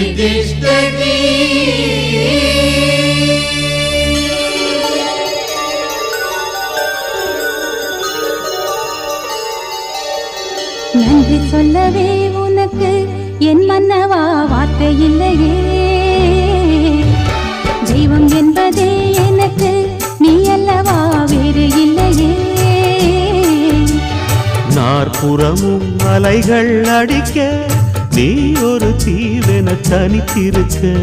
जगदिष्टति நன்றி சொல்லவே உனக்கு என் மன்னவா வார்த்தை இல்லையே தெய்வம் என்பதே எனக்கு நீ அல்லவா வேறு இல்லையே நாற்புறமும் அலைகள் அடிக்க நீ ஒரு தீவென தனித்திருக்க.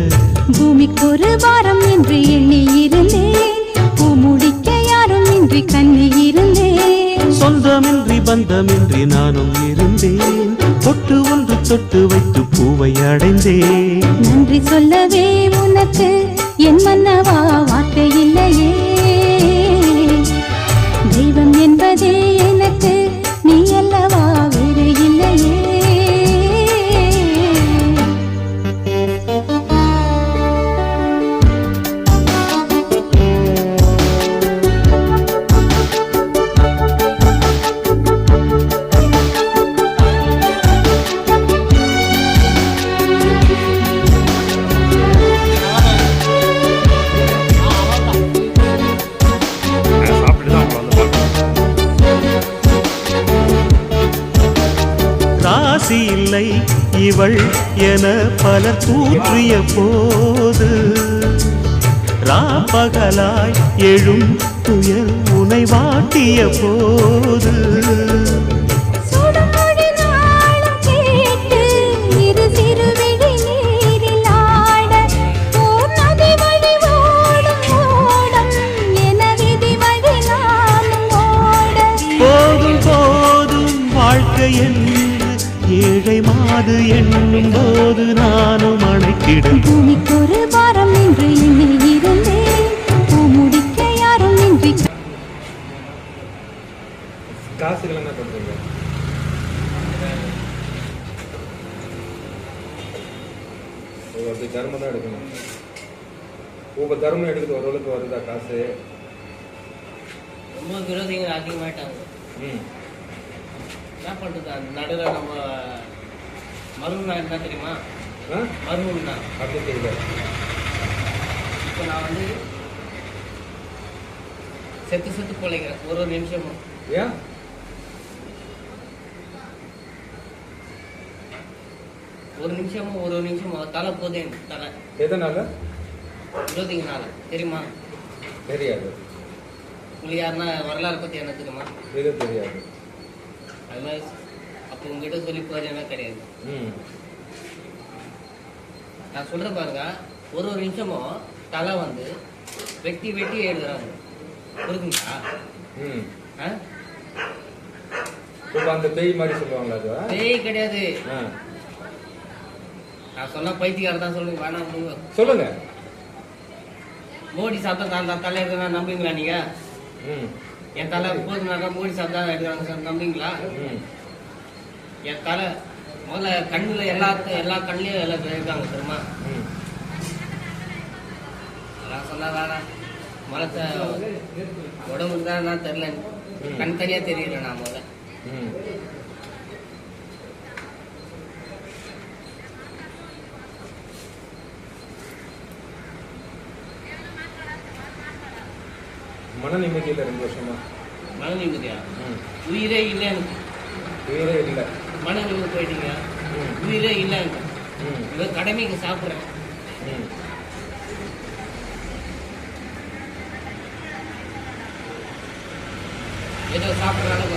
பூமிக்கு ஒரு வாரம் என்று எண்ணி இருந்தேன். பூ முடிக்க யாரும் இன்றி கண்ணி இருந்தேன். சொந்தமின்றி பந்தமின்றி நானும் இருந்தேன். பொட்டு ஒன்று தொட்டு வைத்து பூவை அடைந்தேன். நன்றி சொல்லவே உனக்கு ராசி இல்லை. இவள் என பலர் தூற்றிய போது ராப்பகலாய் எழும் துயர் உனை வாட்டிய போது. வாழ்க்கை என்று ஏழை மாது எண்ணும் போது நானும் அணைத்திடும். பூமிக்கு ஒரு வாரம் என்று எண்ணி இருந்தேன் முடிக்க யாரும் இன்றி காசுகள் என்ன பண்றீங்க? ஓ, அப்படி தர்மம் தான் எடுக்கணும். உங்க தர்மம் எடுக்கிறது ஓரளவுக்கு வருதா காசு? ரொம்ப விரோதிகள் அதிகமாயிட்டாங்க. ம். என்ன பண்ணுறது அந்த நடுவில் நம்ம மருகுனா என்ன தெரியுமா? ஆ? மருகுனா அப்படி தெரியல. இப்போ நான் வந்து செத்து செத்து பிழைக்கிறேன். ஒரு ஒரு நிமிஷமும். ஏன்? ஒரு நிமிஷமும் ஒரு ஒரு நிமிஷமும். தலை போதே தலை. எதனால? விரோதிங்கனால தெரியுமா? தெரியாது. உங்களுக்கு யாருன்னா வரலாறு பற்றி என்ன தெரியுமா? இது தெரியாது. அது மாதிரி அப்போ உங்ககிட்ட சொல்லி பிரயோஜனமே கிடையாது. நான் சொல்கிறேன் பாருங்க ஒரு ஒரு நிமிஷமும் தலை வந்து வெட்டி வெட்டி எழுதுறாங்க. புரியுதுங்களா ம். ஆ? இப்போ அந்த பேய் மாதிரி சொல்லுவாங்களா அது? பேய் கிடையாது. நான் சொன்னா பைத்தியக்கார தான் சொல்லுங்க வேணாம் விடுங்க. சொல்லுங்க. மோடி சாப்பிட்டா தான் தலை எடுக்கிறா நம்புவீங்களா நீங்க? ம். என் தலை போதுனாக்கா மோடி சாப்பிட்டா எடுக்கிறாங்க சார் நம்பிங்களா என் தலை முதல்ல கண்ணில் எல்லாத்துக்கும் எல்லா கண்ணிலையும் எல்லாம் இருக்காங்க தெரியுமா? அதான் அதெல்லாம் சொன்னா மலத்தை உடம்பு தான் தெரியல. கண் தனியாக தெரியல நான் முதல்ல. மன நிம்மதியில் ரெண்டு வருஷமா? மன நிம்மதியா உயிரே இல்லை எனக்கு. உயிரே இல்லை. மன நிம்மதி போயிட்டீங்க உயிரே இல்லை எனக்கு. இவன் கடமைக்கு சாப்பிட்றேன். ஏதோ சாப்பிட்றாலும்